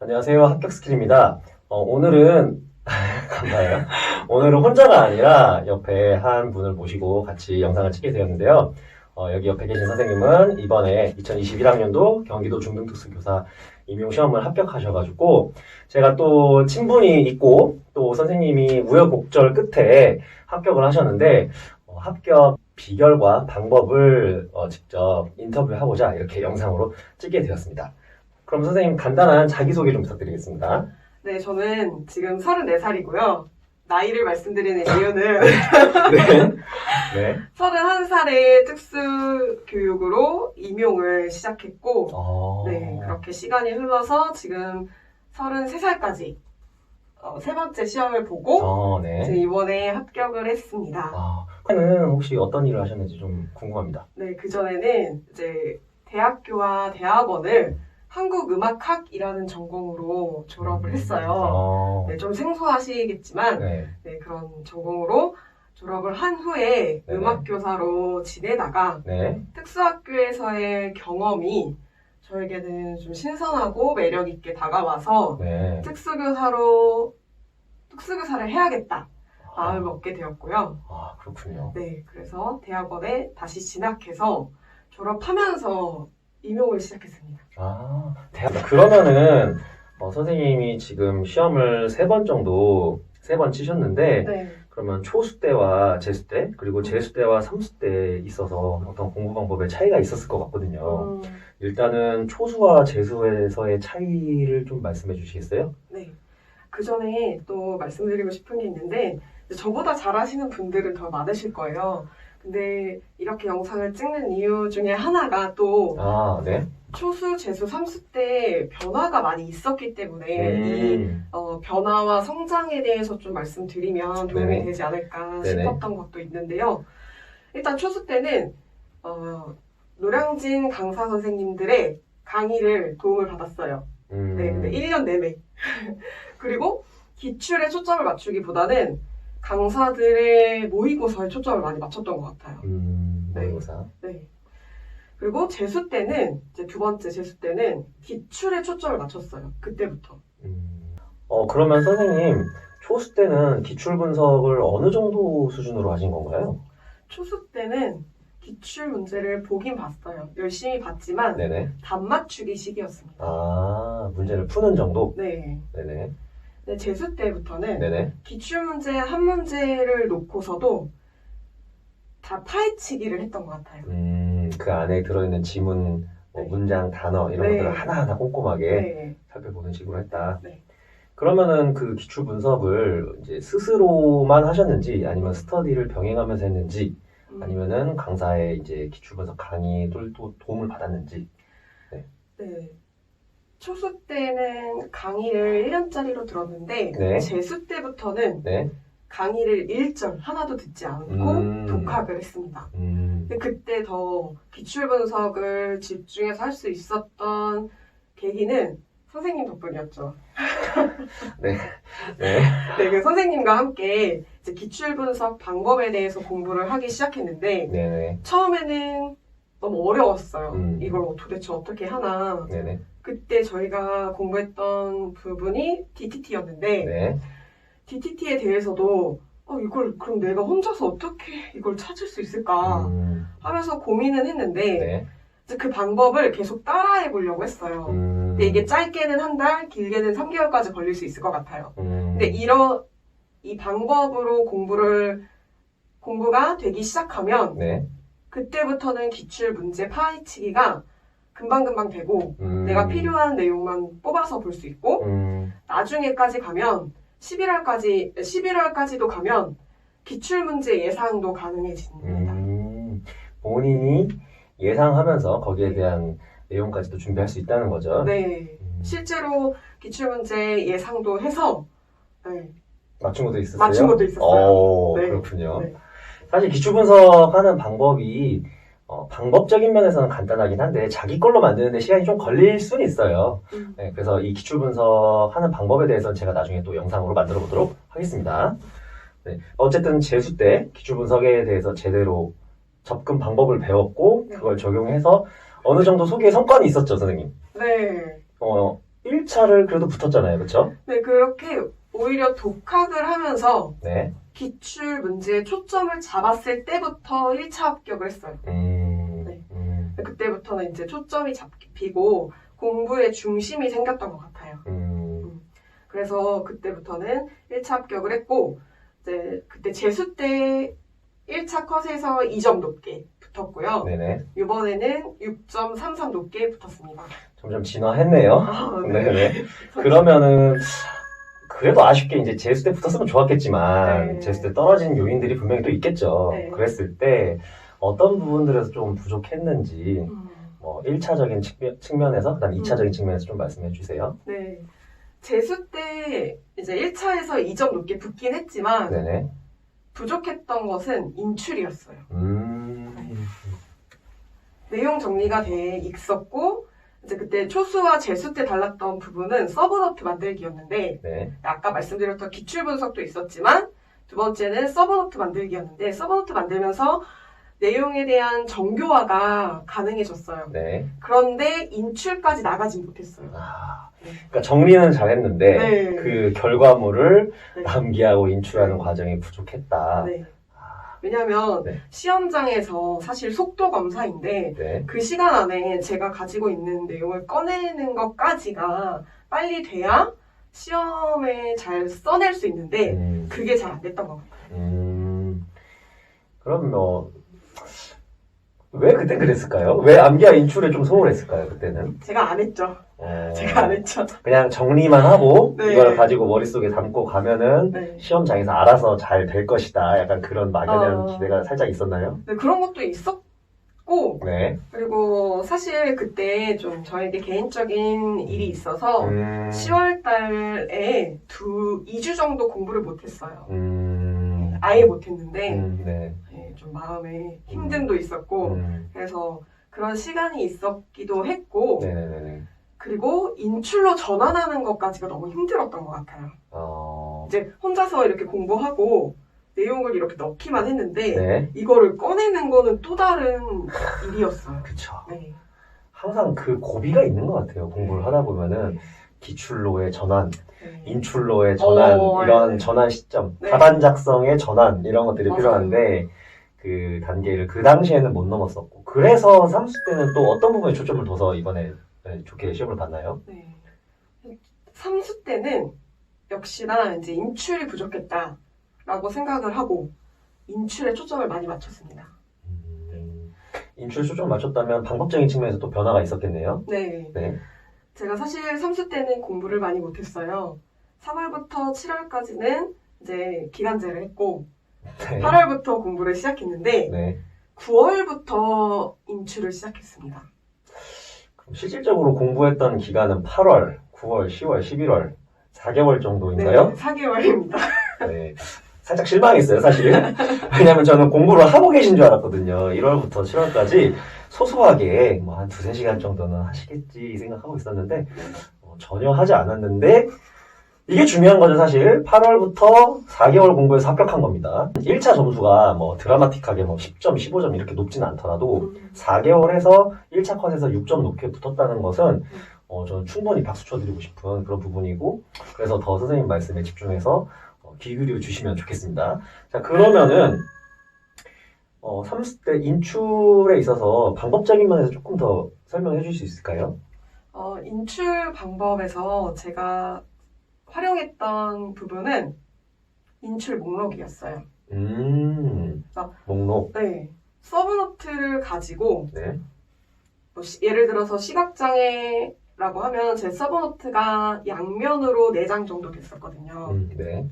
안녕하세요. 합격 스킬입니다. 어, 오늘은, 감사해요. 오늘은 혼자가 아니라 옆에 한 분을 모시고 같이 영상을 찍게 되었는데요. 어, 여기 옆에 계신 선생님은 이번에 2021학년도 경기도 중등특수교사 임용시험을 합격하셔가지고 제가 또 친분이 있고 또 선생님이 우여곡절 끝에 합격을 하셨는데 어, 합격 비결과 방법을 어, 직접 인터뷰하고자 이렇게 영상으로 찍게 되었습니다. 그럼 선생님 간단한 자기소개 좀 부탁드리겠습니다. 네, 저는 지금 34살이고요. 나이를 말씀드리는 이유는 네. 네. 31살에 특수교육으로 임용을 시작했고, 어... 네, 그렇게 시간이 흘러서 지금 33살까지 어, 세 번째 시험을 보고 어, 이제 네. 이번에 합격을 했습니다. 아, 그는 혹시 어떤 일을 하셨는지 좀 궁금합니다. 네, 그전에는 이제 대학교와 대학원을 한국음악학이라는 전공으로 졸업을 했어요. 어, 네, 좀 생소하시겠지만 네. 네, 그런 전공으로 졸업을 한 후에 네네. 음악교사로 지내다가 네. 특수학교에서의 경험이 저에게는 좀 신선하고 매력 있게 다가와서 네. 특수교사로 특수교사를 해야겠다 마음을 먹게 되었고요. 아, 그렇군요. 네, 그래서 대학원에 다시 진학해서 졸업하면서 임용을 시작했습니다. 아, 대학. 그러면은, 어, 선생님이 지금 시험을 세 번 정도, 세 번 치셨는데, 네, 그러면 초수 때와 재수 때, 그리고 재수 때와 삼수 때 있어서 어떤 공부 방법에 차이가 있었을 것 같거든요. 음, 일단은 초수와 재수에서의 차이를 좀 말씀해 주시겠어요? 네. 그 전에 또 말씀드리고 싶은 게 있는데, 저보다 잘하시는 분들은 더 많으실 거예요. 근데 이렇게 영상을 찍는 이유 중에 하나가 또 아, 네. 초수, 재수, 삼수 때 변화가 많이 있었기 때문에 이 음, 어, 변화와 성장에 대해서 좀 말씀드리면 도움이 네네. 되지 않을까 네네. 싶었던 것도 있는데요. 일단 초수 때는 어, 노량진 강사 선생님들의 강의를 도움을 받았어요. 음, 네, 근데 1년 내내. 그리고 기출에 초점을 맞추기보다는 강사들의 모의고사에 초점을 많이 맞췄던 것 같아요. 음, 네. 모의고사. 네. 그리고 재수 때는, 이제 두 번째 재수 때는 기출에 초점을 맞췄어요. 그때부터. 음. 어, 그러면 선생님, 초수 때는 기출 분석을 어느 정도 수준으로 하신 건가요? 초수 때는 기출 문제를 보긴 봤어요. 열심히 봤지만 네네. 답 맞추기 식이었습니다. 아, 문제를 푸는 정도? 네. 네네. 근데 재수 때부터는 네네. 기출 문제 한 문제를 놓고서도 다 파헤치기를 했던 것 같아요. 음, 그 안에 들어있는 지문, 뭐 네. 문장, 단어, 이런 네. 것들을 하나하나 꼼꼼하게 네. 살펴보는 식으로 했다. 네. 그러면은 그 기출 분석을 이제 스스로만 하셨는지, 아니면 스터디를 병행하면서 했는지, 음, 아니면은 강사의 이제 기출 분석 강의를 또 도움을 받았는지. 네. 초수 때는 강의를 1년짜리로 들었는데 네. 재수 때부터는 네. 강의를 1절 하나도 듣지 않고 음. 독학을 했습니다. 음, 근데 그때 더 기출 분석을 집중해서 할 수 있었던 계기는 선생님 덕분이었죠. 네. 네, 그 선생님과 함께 이제 기출 분석 방법에 대해서 공부를 하기 시작했는데 네네. 처음에는 너무 어려웠어요. 음. 이걸 도대체 어떻게 하나. 네네. 그때 저희가 공부했던 부분이 DTT였는데 네. DTT에 대해서도 어, 이걸 그럼 내가 혼자서 어떻게 이걸 찾을 수 있을까 음, 하면서 고민은 했는데 네. 이제 그 방법을 계속 따라해 보려고 했어요. 음, 근데 이게 짧게는 한 달, 길게는 3개월까지 걸릴 수 있을 것 같아요. 음, 근데 이런 이 방법으로 공부를 공부가 되기 시작하면 네. 그때부터는 기출 문제 파헤치기가 금방금방 되고 음, 내가 필요한 내용만 뽑아서 볼 수 있고 음, 나중에까지 가면 11월까지 11월까지도 가면 기출 문제 예상도 가능해집니다. 음, 본인이 예상하면서 거기에 대한 내용까지도 준비할 수 있다는 거죠. 네. 음, 실제로 기출 문제 예상도 해서 네, 맞춘 것도 있었어요? 맞춘 것도 있었어요. 어, 네. 그렇군요. 네. 사실 기출 분석하는 방법이 어, 방법적인 면에서는 간단하긴 한데 자기 걸로 만드는데 시간이 좀 걸릴 수는 있어요. 음. 네, 그래서 이 기출 분석하는 방법에 대해서는 제가 나중에 또 영상으로 만들어 보도록 하겠습니다. 네, 어쨌든 재수 때 기출 분석에 대해서 제대로 접근 방법을 배웠고 네. 그걸 적용해서 어느 정도 소기의 성과는 있었죠, 선생님. 네. 어, 1차를 그래도 붙었잖아요. 그쵸? 네, 그렇게 오히려 독학을 하면서 네. 기출 문제에 초점을 잡았을 때부터 1차 합격을 했어요. 음, 네. 음, 그때부터는 이제 초점이 잡히고 공부에 중심이 생겼던 것 같아요. 음, 그래서 그때부터는 1차 합격을 했고, 이제 그때 재수 때 1차 컷에서 2점 높게 붙었고요. 네네. 이번에는 6.33 높게 붙었습니다. 점점 진화했네요. 아, 네네. 그러면은, 그래도 아쉽게 이제 재수 때 붙었으면 좋았겠지만, 네. 재수 때 떨어진 요인들이 분명히 또 있겠죠. 네. 그랬을 때, 어떤 부분들에서 좀 부족했는지, 음, 뭐, 1차적인 측면, 에서 그다음 2차적인 측면에서 좀 말씀해 주세요. 네. 재수 때 이제 1차에서 2점 높게 붙긴 했지만, 네네. 부족했던 것은 인출이었어요. 음, 내용 정리가 돼 있었고, 이제 그때 초수와 재수 때 달랐던 부분은 서브노트 만들기였는데, 네. 아까 말씀드렸던 기출 분석도 있었지만, 두 번째는 서브노트 만들기였는데, 서브노트 만들면서 내용에 대한 정교화가 가능해졌어요. 네. 그런데 인출까지 나가진 못했어요. 아, 네. 그러니까 정리는 잘했는데, 네. 그 결과물을 네. 남기하고 인출하는 네. 과정이 부족했다. 네. 아, 왜냐면 네. 시험장에서 사실 속도 검사인데 네. 그 시간 안에 제가 가지고 있는 내용을 꺼내는 것까지가 빨리 돼야 시험에 잘 써낼 수 있는데 음, 그게 잘 안 됐던 것 같아요. 음, 그럼 뭐, 왜 그땐 그랬을까요? 왜 암기와 인출에 좀 소홀했을까요, 그때는? 제가 안 했죠. 어, 제가 안 했죠. 그냥 정리만 하고, 네. 이걸 가지고 머릿속에 담고 가면은, 네. 시험장에서 알아서 잘 될 것이다. 약간 그런 막연한 어. 기대가 살짝 있었나요? 네, 그런 것도 있었고 네. 그리고 사실 그때 좀 저에게 개인적인 일이 있어서 음, 10월 달에 두 2주 정도 공부를 못 했어요. 음, 아예 못 했는데 음, 네. 네, 좀 마음에 힘듦도 있었고 음, 그래서 그런 시간이 있었기도 했고 네네네. 그리고 인출로 전환하는 것까지가 너무 힘들었던 것 같아요. 어, 이제 혼자서 이렇게 공부하고 내용을 이렇게 넣기만 했는데 네. 이거를 꺼내는 거는 또 다른 일이었어요. 그쵸. 네. 항상 그 고비가 있는 것 같아요. 공부를 하다 보면은 기출로의 전환, 네. 인출로의 전환, 어, 이런 네. 전환 시점, 네. 답안 작성의 전환 이런 것들이 맞아요. 필요한데 그 단계를 그 당시에는 못 넘었었고 그래서 삼수 때는 또 어떤 부분에 초점을 둬서 이번에 네, 좋게 시험을 봤나요? 네. 3수 때는 역시나 이제 인출이 부족했다라고 생각을 하고 인출에 초점을 많이 맞췄습니다. 음, 인출 초점 맞췄다면 방법적인 측면에서 또 변화가 있었겠네요. 네. 네. 제가 사실 3수 때는 공부를 많이 못했어요. 3월부터 7월까지는 이제 기간제를 했고 네. 8월부터 공부를 시작했는데 네. 9월부터 인출을 시작했습니다. 그럼 실질적으로 공부했던 기간은 8월, 9월, 10월, 11월 4개월 정도인가요? 네, 4개월입니다. 네. 살짝 실망했어요, 사실. 왜냐면 저는 공부를 하고 계신 줄 알았거든요. 1월부터 7월까지 소소하게 뭐 한 두세 시간 정도는 하시겠지 생각하고 있었는데 어, 전혀 하지 않았는데 이게 중요한 거죠, 사실. 8월부터 4개월 공부해서 합격한 겁니다. 1차 점수가 뭐 드라마틱하게 뭐 10점, 15점 이렇게 높지는 않더라도 4개월에서 1차 컷에서 6점 높게 붙었다는 것은 어, 저는 충분히 박수 쳐드리고 싶은 그런 부분이고 그래서 더 선생님 말씀에 집중해서 어, 귀 기울여 주시면 좋겠습니다. 자 그러면은 어, 3수 때 인출에 있어서 방법적인 면에서 조금 더 설명해 주실 수 있을까요? 어, 인출 방법에서 제가 활용했던 부분은 인출 목록이었어요. 음 아. 목록 네. 서브노트를 가지고 네 뭐 시- 예를 들어서 시각장애라고 하면 제 서브노트가 양면으로 4장 정도 됐었거든요. 음, 네.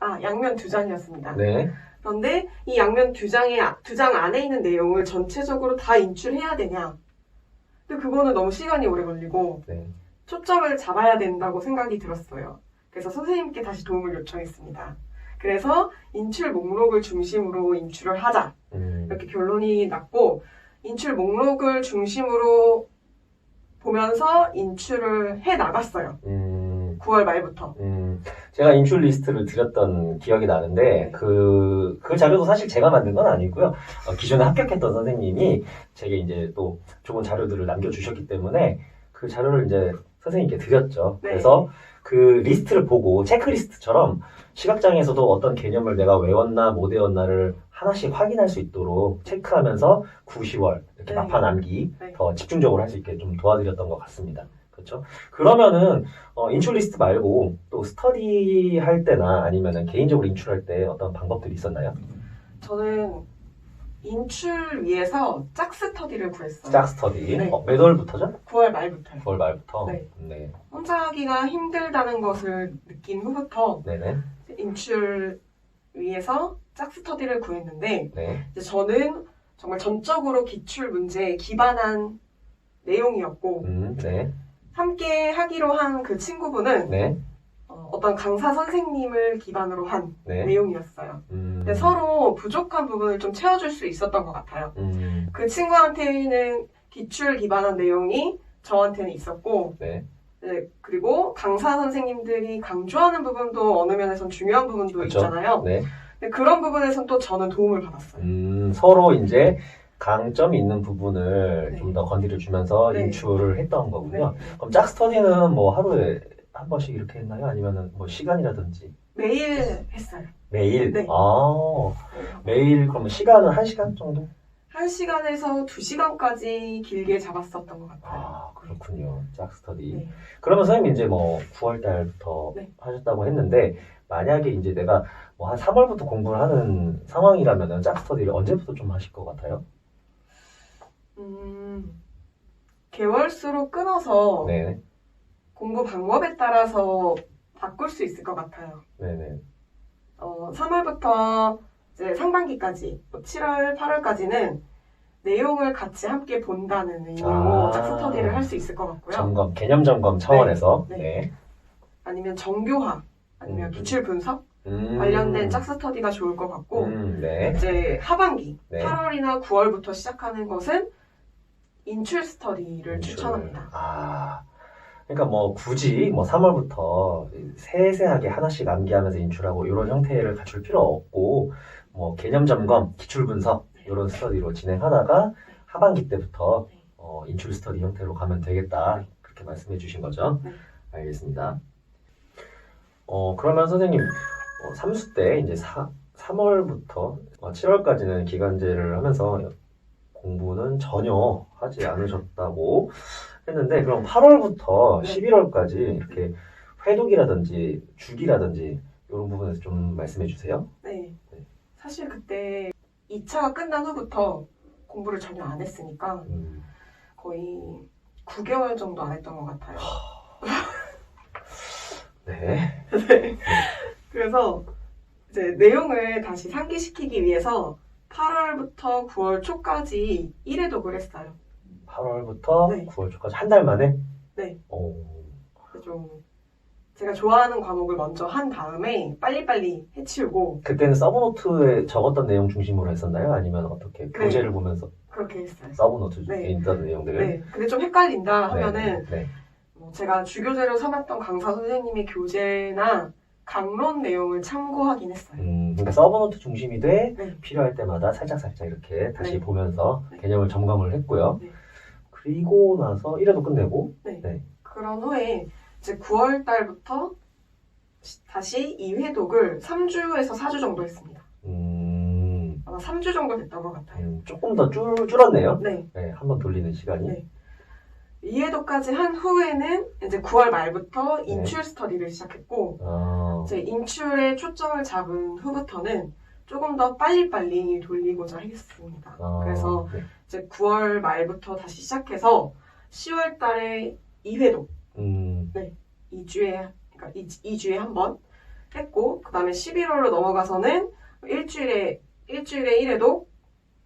아, 양면 2장이었습니다. 네. 그런데 이 양면 2장에, 2장 안에 있는 내용을 전체적으로 다 인출해야 되냐? 근데 그거는 너무 시간이 오래 걸리고 네. 초점을 잡아야 된다고 생각이 들었어요. 그래서 선생님께 다시 도움을 요청했습니다. 그래서 인출 목록을 중심으로 인출을 하자. 음, 이렇게 결론이 났고, 인출 목록을 중심으로 보면서 인출을 해 나갔어요. 음, 9월 말부터. 음, 제가 인출 리스트를 드렸던 기억이 나는데, 네. 그, 그 자료도 사실 제가 만든 건 아니고요. 어, 기존에 합격했던 선생님이 제게 이제 또 좋은 자료들을 남겨주셨기 때문에 그 자료를 이제 선생님께 드렸죠. 네. 그래서 그 리스트를 보고 체크리스트처럼 시각장애에서도 어떤 개념을 내가 외웠나 못 외웠나를 하나씩 확인할 수 있도록 체크하면서 9, 10월 이렇게 네. 마판 암기 네. 더 집중적으로 할 수 있게 좀 도와드렸던 것 같습니다. 그렇죠? 그러면은 어, 인출 리스트 말고 또 스터디 할 때나 아니면은 개인적으로 인출할 때 어떤 방법들이 있었나요? 저는 인출 위해서 짝스터디를 구했어요. 짝 스터디 네. 어, 몇 월부터죠? 9월 말부터요. 9월 말부터. 네. 네. 혼자 하기가 힘들다는 것을 느낀 후부터 네네. 인출 위해서 짝스터디를 구했는데 네. 이제 저는 정말 전적으로 기출 문제에 기반한 내용이었고 음, 네. 함께 하기로 한 그 친구분은 네. 어, 떤 강사 선생님을 기반으로 한 네. 내용이었어요. 음. 근데 서로 부족한 부분을 좀 채워줄 수 있었던 것 같아요. 음. 그 친구한테는 기출 기반한 내용이 저한테는 있었고 네. 네, 그리고 강사 선생님들이 강조하는 부분도 어느 면에선 중요한 부분도 그쵸. 있잖아요. 네. 근데 그런 부분에선 또 저는 도움을 받았어요. 음, 서로 이제 강점이 있는 부분을 네. 좀더 건드려 주면서 네. 인출을 했던 거군요. 네. 그럼 짝 스터디는 뭐 하루에 한 번씩 이렇게 했나요? 아니면은 뭐 시간이라든지 매일 했어요. 매일? 네. 아, 매일 그러면 시간은 한 시간 정도? 한 시간에서 두 시간까지 길게 잡았었던 것 같아요. 아, 그렇군요. 짝 스터디. 네. 그러면 선생님 이제 뭐 9월 달부터 네. 하셨다고 했는데 만약에 이제 내가 뭐 한 3월부터 공부를 하는 상황이라면은 짝 스터디를 언제부터 좀 하실 것 같아요? 음, 개월수로 끊어서 네. 공부 방법에 따라서 바꿀 수 있을 것 같아요. 네네. 어, 3월부터 이제 상반기까지, 뭐 7월, 8월까지는 내용을 같이 함께 본다는 의미로 아. 짝스터디를 할 수 있을 것 같고요. 점검, 개념 점검 차원에서. 네. 네. 아니면 정교화, 아니면 음. 기출 분석 음. 관련된 짝스터디가 좋을 것 같고, 음, 네. 이제 하반기, 네. 8월이나 9월부터 시작하는 것은 인출 스터디를 인출. 추천합니다. 아. 그러니까 뭐 굳이 뭐 3월부터 세세하게 하나씩 암기하면서 인출하고 이런 형태를 갖출 필요 없고 뭐 개념 점검, 기출 분석 이런 스터디로 진행하다가 하반기 때부터 네. 어, 인출 스터디 형태로 가면 되겠다 그렇게 말씀해 주신 거죠? 네. 알겠습니다. 어 그러면 선생님 어, 3수 때 이제 4, 3월부터 7월까지는 기간제를 하면서 공부는 전혀 하지 않으셨다고 했는데 그럼 8월부터 네. 11월까지 이렇게 회독이라든지 주기라든지 이런 부분에서 좀 말씀해 주세요. 네. 네. 사실 그때 2차가 끝난 후부터 공부를 전혀 안 했으니까 음, 거의 9개월 정도 안 했던 것 같아요. 네. 그래서 이제 내용을 다시 상기시키기 위해서 8월부터 9월 초까지 1회독을 했어요. 8월부터 네. 9월 초까지 한 달 만에? 네. 오, 그래서 좀 제가 좋아하는 과목을 먼저 한 다음에 빨리빨리 해치우고 그때는 서브노트에 적었던 내용 중심으로 했었나요? 아니면 어떻게 네. 교재를 보면서 그렇게 했어요. 서브노트 중에 네. 있던 내용들을? 네. 근데 좀 헷갈린다 하면은 네. 뭐 제가 주교재로 삼았던 강사 선생님의 교재나 강론 내용을 참고하긴 했어요. 음, 그러니까 서브노트 중심이 돼 네. 필요할 때마다 살짝 살짝 이렇게 다시 네. 보면서 네. 개념을 점검을 했고요. 네. 그리고 나서 1회도 끝내고 그런 후에 이제 9월 달부터 시- 다시 2회 독을 3주에서 4주 정도 했습니다. 음, 아마 3주 정도 됐던 것 같아요. 음, 조금 더 줄, 줄었네요. 네. 네, 한 번 돌리는 시간이. 네. 2회독까지 한 후에는 이제 9월 말부터 네. 인출 스터디를 시작했고 아, 이제 인출에 초점을 잡은 후부터는 조금 더 빨리빨리 돌리고자 했습니다. 아, 그래서 네. 이제 9월 말부터 다시 시작해서 10월 달에 2회독 음, 2주에 그러니까 2, 주에 한 번 했고 그다음에 11월로 넘어가서는 일주일에 일주일에 1회독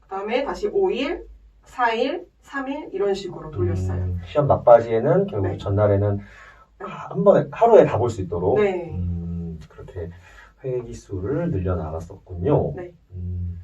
그다음에 다시 5일, 4일, 3일 이런 식으로 돌렸어요. 음, 시험 막바지에는 결국 네. 전날에는 한 번에 하루에 다 볼 수 있도록 네. 음, 그렇게 회기 수를 늘려 나갔었군요. 네. 음,